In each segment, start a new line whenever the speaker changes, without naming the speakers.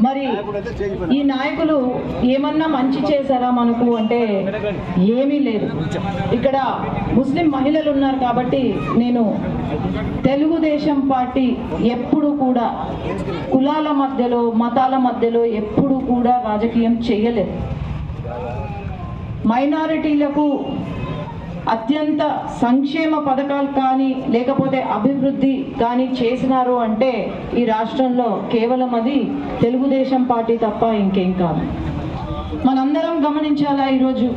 మరి ఈ నాయకులు ఏమన్నా మంచి చేశారా మనకు అంటే ఏమీ లేదు. ఇక్కడ ముస్లిం మహిళలు ఉన్నారు కాబట్టి నేను తెలుగుదేశం పార్టీ ఎప్పుడు కూడా కులాల మధ్యలో మతాల మధ్యలో ఎప్పుడు కూడా రాజకీయం చేయలేదు. మైనారిటీలకు అత్యంత సంక్షేమ పథకాలు కానీ లేకపోతే అభివృద్ధి కానీ చేసినారు అంటే ఈ రాష్ట్రంలో కేవలం అది తెలుగుదేశం పార్టీ తప్ప ఇంకేం కాదు. మనందరం గమనించాలా ఈరోజు?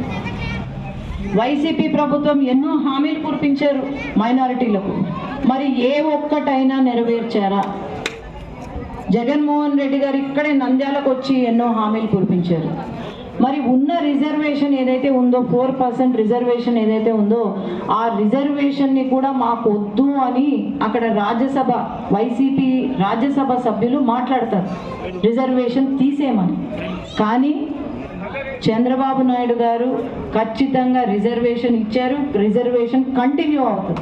వైసీపీ ప్రభుత్వం ఎన్నో హామీలు కురిపించారు మైనారిటీలకు. మరి ఏ ఒక్కటైనా నెరవేర్చారా? జగన్మోహన్ రెడ్డి గారు ఇక్కడే నంద్యాలకు వచ్చి ఎన్నో హామీలు కురిపించారు. మరి ఉన్న రిజర్వేషన్ ఏదైతే ఉందో ఫోర్ పర్సెంట్ రిజర్వేషన్ ఏదైతే ఉందో ఆ రిజర్వేషన్ని కూడా మాకు వద్దు అని అక్కడ రాజ్యసభ వైసీపీ రాజ్యసభ సభ్యులు మాట్లాడతారు. రిజర్వేషన్ తీసేయమని. కానీ చంద్రబాబు నాయుడు గారు ఖచ్చితంగా రిజర్వేషన్ ఇచ్చారు. రిజర్వేషన్ కంటిన్యూ అవుతుంది.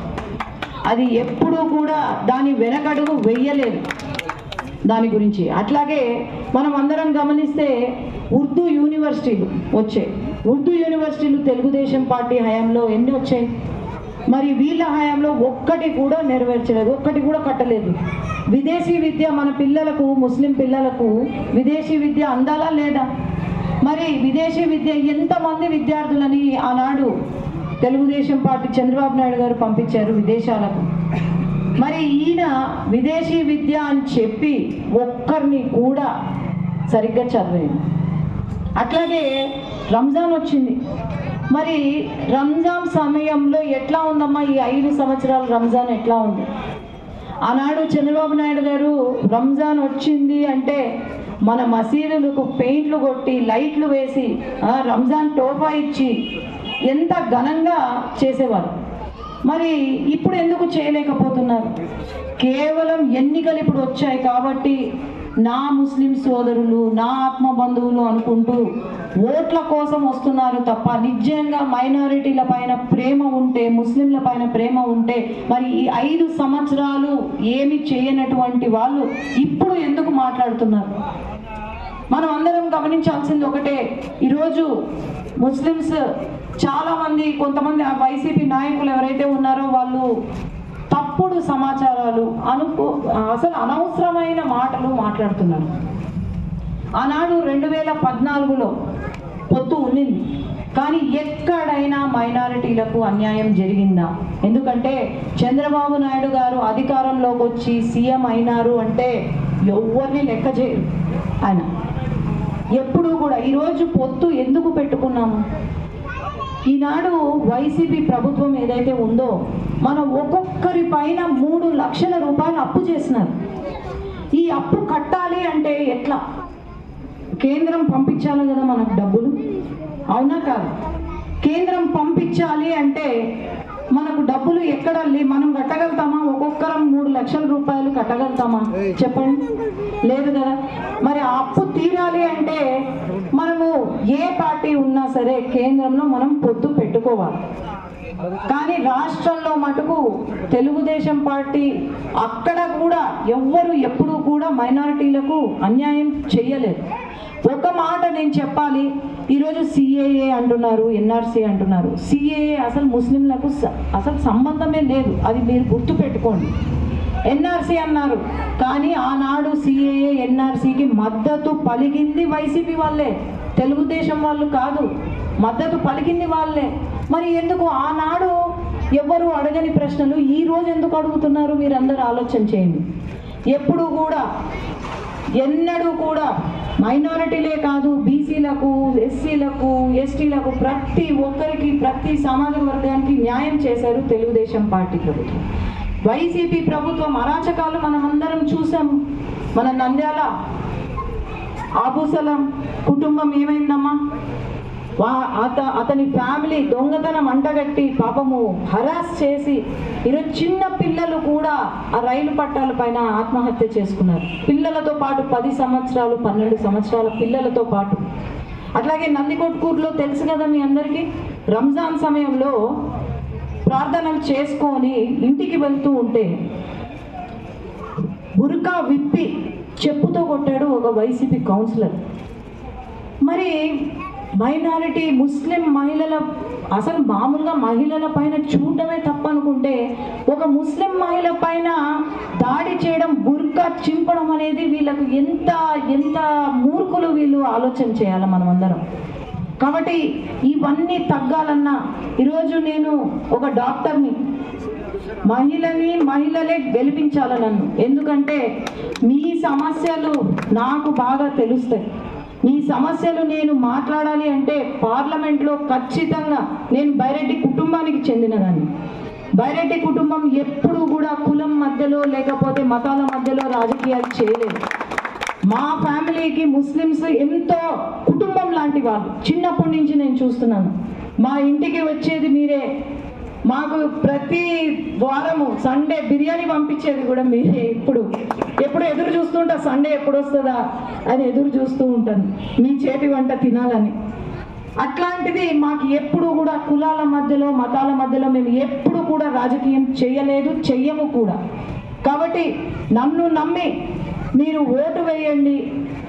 అది ఎప్పుడూ కూడా దాని వెనకడుగు వెయ్యలేదు దాని గురించి. అట్లాగే మనం అందరం గమనిస్తే ఉర్దూ యూనివర్సిటీలు వచ్చాయి. ఉర్దూ యూనివర్సిటీలు తెలుగుదేశం పార్టీ హయాంలో ఎన్ని వచ్చాయి? మరి వీళ్ళ హయాంలో ఒక్కటి కూడా నెరవేర్చలేదు ఒక్కటి కూడా కట్టలేదు. విదేశీ విద్య మన పిల్లలకు ముస్లిం పిల్లలకు విదేశీ విద్య అందాలా లేదా? మరి విదేశీ విద్య ఎంతమంది విద్యార్థులని ఆనాడు తెలుగుదేశం పార్టీ చంద్రబాబు నాయుడు గారు పంపించారు విదేశాలకు? మరి ఈయన విదేశీ విద్య అని చెప్పి ఒక్కరిని కూడా సరిగ్గా చదివేది. అట్లాగే రంజాన్ వచ్చింది. మరి రంజాన్ సమయంలో ఎట్లా ఉందమ్మా ఈ ఐదు సంవత్సరాలు రంజాన్ ఎట్లా ఉంది? ఆనాడు చంద్రబాబు నాయుడు గారు రంజాన్ వచ్చింది అంటే మన మసీదులకు పెయింట్లు కొట్టి లైట్లు వేసి రంజాన్ టోఫా ఇచ్చి ఎంత ఘనంగా చేసేవారు. మరి ఇప్పుడు ఎందుకు చేయలేకపోతున్నారు? కేవలం ఎన్నికలు ఇప్పుడు వచ్చాయి కాబట్టి నా ముస్లిం సోదరులు నా ఆత్మ బంధువులు అనుకుంటూ ఓట్ల కోసం వస్తున్నారు తప్ప నిజంగా మైనారిటీల పైన ప్రేమ ఉంటే ముస్లింల పైన ప్రేమ ఉంటే మరి ఈ ఐదు సంవత్సరాలు ఏమి చేయనటువంటి వాళ్ళు ఇప్పుడు ఎందుకు మాట్లాడుతున్నారు? మనం అందరం గమనించాల్సింది ఒకటే. ఈరోజు ముస్లిమ్స్ చాలా మంది కొంతమంది ఆ వైసీపీ నాయకులు ఎవరైతే ఉన్నారో వాళ్ళు తప్పుడు సమాచారాలు అనుకో అసలు అనవసరమైన మాటలు మాట్లాడుతున్నారు. ఆనాడు రెండు వేల పద్నాలుగులో పొత్తు ఉన్నింది. కానీ ఎక్కడైనా మైనారిటీలకు అన్యాయం జరిగిందా? ఎందుకంటే చంద్రబాబు నాయుడు గారు అధికారంలోకి వచ్చి సీఎం అయినారు అంటే ఎవరిని లెక్క చేయరు ఆయన. ఎప్పుడూ కూడా ఈరోజు పొత్తు ఎందుకు పెట్టుకున్నాము? ఈనాడు వైసీపీ ప్రభుత్వం ఏదైతే ఉందో మనం ఒక్కొక్కరి పైన మూడు లక్షల రూపాయలు అప్పు చేసినారు. ఈ అప్పు కట్టాలి అంటే ఎట్లా? కేంద్రం పంపించాలి కదా మనకు డబ్బులు? అవునా కాదు. కేంద్రం పంపించాలి అంటే మనకు డబ్బులు ఎక్కడ మనం కట్టగలుగుతామా? ఒక్కొక్కరం మూడు లక్షల రూపాయలు కట్టగలుగుతామా? చెప్పండి. లేదు కదా. మరి ఆ అప్పు తీరాలి అంటే ఏ పార్టీ ఉన్నా సరే కేంద్రంలో మనం పొత్తు పెట్టుకోవాలి. కానీ రాష్ట్రంలో మటుకు తెలుగుదేశం పార్టీ అక్కడ కూడా ఎవ్వరు ఎప్పుడూ కూడా మైనారిటీలకు అన్యాయం చేయలేదు. ఒక మాట నేను చెప్పాలి ఈరోజు సిఏఏ అంటున్నారు ఎన్ఆర్సీ అంటున్నారు. సిఏఏ అసలు ముస్లింలకు అసలు సంబంధమే లేదు. అది మీరు గుర్తు పెట్టుకోండి. ఎన్ఆర్సీ అన్నారు. కానీ ఆనాడు సిఏఏ ఎన్ఆర్సీకి మద్దతు పలికింది వైసీపీ వాళ్ళే. తెలుగుదేశం వాళ్ళు కాదు మద్దతు పలికింది వాళ్ళే. మరి ఎందుకు ఆనాడు ఎవ్వరూ అడగని ప్రశ్నలు ఈ రోజు ఎందుకు అడుగుతున్నారు? మీరందరూ ఆలోచన చేయండి. ఎప్పుడు కూడా ఎన్నడూ కూడా మైనారిటీలే కాదు బీసీలకు ఎస్సీలకు ఎస్టీలకు ప్రతి ఒక్కరికి ప్రతి సామాజిక వర్గానికి న్యాయం చేశారు తెలుగుదేశం పార్టీ ప్రభుత్వం. వైసీపీ ప్రభుత్వం అరాచకాలు మనమందరం చూసాము మన నంద్యాల ఆభూసలం కుటుంబం ఏమైందమ్మా? వా అత అతని ఫ్యామిలీ దొంగతనం అంటగట్టి పాపము హరాస్ చేసి ఈరోజు చిన్న పిల్లలు కూడా ఆ రైలు పట్టాల పైన ఆత్మహత్య చేసుకున్నారు. పిల్లలతో పాటు పది సంవత్సరాలు పన్నెండు సంవత్సరాల పిల్లలతో పాటు. అట్లాగే నందికొట్కూరులో తెలుసు కదా మీ అందరికీ? రంజాన్ సమయంలో ప్రార్థనలు చేసుకొని ఇంటికి వెళ్తూ ఉంటే బురకా విప్పి చెప్పుతో కొట్టాడు ఒక వైసీపీ కౌన్సిలర్. మరి మైనారిటీ ముస్లిం మహిళల అసలు మామూలుగా మహిళల పైన చూడడమే తప్పనుకుంటే ఒక ముస్లిం మహిళ పైన దాడి చేయడం బుర్కా చింపడం అనేది వీళ్ళకు ఎంత ఎంత మూర్ఖులు వీళ్ళు ఆలోచన చేయాలి మనమందరం. కాబట్టి ఇవన్నీ తగ్గాలన్నా ఈరోజు నేను ఒక డాక్టర్ని మహిళని మహిళలే గెలిపించాలి నన్ను. ఎందుకంటే మీ సమస్యలు నాకు బాగా తెలుస్తాయి. మీ సమస్యలు నేను మాట్లాడాలి అంటే పార్లమెంట్లో ఖచ్చితంగా నేను బైరెడ్డి కుటుంబానికి చెందినదాన్ని. బైరెడ్డి కుటుంబం ఎప్పుడూ కూడా కులం మధ్యలో లేకపోతే మతాల మధ్యలో రాజకీయాలు చేయలేదు. మా ఫ్యామిలీకి ముస్లిమ్స్ ఎంతో కుటుంబం లాంటి వాళ్ళు. చిన్నప్పటి నుంచి నేను చూస్తున్నాను. మా ఇంటికి వచ్చేది మీరే. మాకు ప్రతి వారము సండే బిర్యానీ పంపించేది కూడా మీరే ఇప్పుడు. ఎప్పుడు ఎదురు చూస్తుంటా సండే ఎప్పుడు వస్తుందా అని ఎదురు చూస్తూ ఉంటాను. మీ చేతి వంట తినాలని. అట్లాంటిది మాకు ఎప్పుడు కూడా కులాల మధ్యలో మతాల మధ్యలో మేము ఎప్పుడు కూడా రాజకీయం చేయలేదు చెయ్యము కూడా. కాబట్టి నన్ను నమ్మి మీరు ఓటు వేయండి.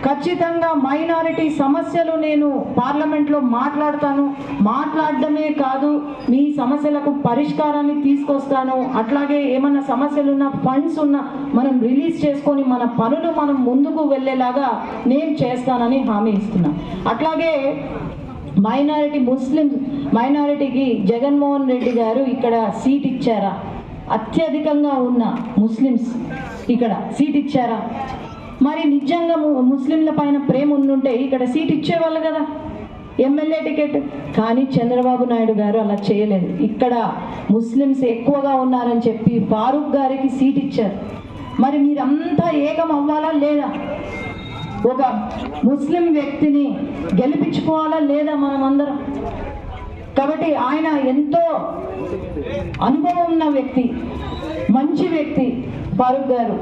ఖచ్చితంగా మైనారిటీ సమస్యలు నేను పార్లమెంట్లో మాట్లాడతాను. మాట్లాడడమే కాదు మీ సమస్యలకు పరిష్కారాన్ని తీసుకొస్తాను. అట్లాగే ఏమైనా సమస్యలున్నా ఫండ్స్ ఉన్నా మనం రిలీజ్ చేసుకొని మన పనులు మనం ముందుకు వెళ్ళేలాగా నేను చేస్తానని హామీ ఇస్తున్నాను అట్లాగే మైనారిటీ ముస్లిం మైనారిటీకి జగన్మోహన్ రెడ్డి గారు ఇక్కడ సీట్ ఇచ్చారా? అత్యధికంగా ఉన్న ముస్లిమ్స్. ఇక్కడ సీట్ ఇచ్చారా? మరి నిజంగా ము- ముస్లింల పైన ప్రేమ ఉండుంటే ఇక్కడ సీట్ ఇచ్చేవాళ్ళు కదా? MLA ticket. కానీ చంద్రబాబు నాయుడు గారు అలా చేయలేదు. ఇక్కడ ముస్లిమ్స్ ఎక్కువగా ఉన్నారని చెప్పి ఫారూక్ గారికి సీట్ ఇచ్చారు. మరి మీరంతా ఏకం అవ్వాలా లేదా? ఒక ముస్లిం వ్యక్తిని గెలిపించుకోవాలా లేదా మనమందరం? కాబట్టి ఆయన ఎంతో అనుభవం ఉన్న వ్యక్తి మంచి వ్యక్తి. ఫారూక్ గారు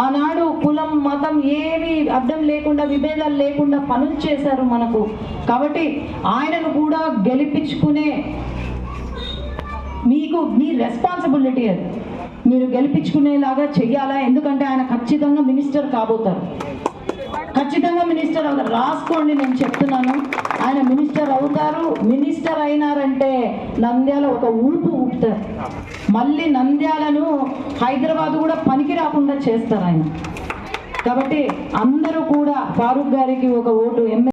ఆనాడు కులం మతం ఏవి అర్థం లేకుండా విభేదాలు లేకుండా పనులు చేశారు మనకు. కాబట్టి ఆయనను కూడా గెలిపించుకునే మీకు మీ రెస్పాన్సిబిలిటీ అది. మీరు గెలిపించుకునేలాగా చెయ్యాలా? ఎందుకంటే ఆయన ఖచ్చితంగా మినిస్టర్ కాబోతారు. ఖచ్చితంగా మినిస్టర్ అవుతారు రాసుకోండి నేను చెప్తున్నాను. ఆయన మినిస్టర్ అవుతారు. మినిస్టర్ అయినారంటే నంద్యాల ఒక ఊపు ఊపుతారు. మళ్ళీ నంద్యాలను హైదరాబాద్ కూడా పనికి రాకుండా చేస్తారు ఆయన. కాబట్టి అందరూ కూడా ఫారూక్ గారికి ఒక ఓటు ఎంఎస్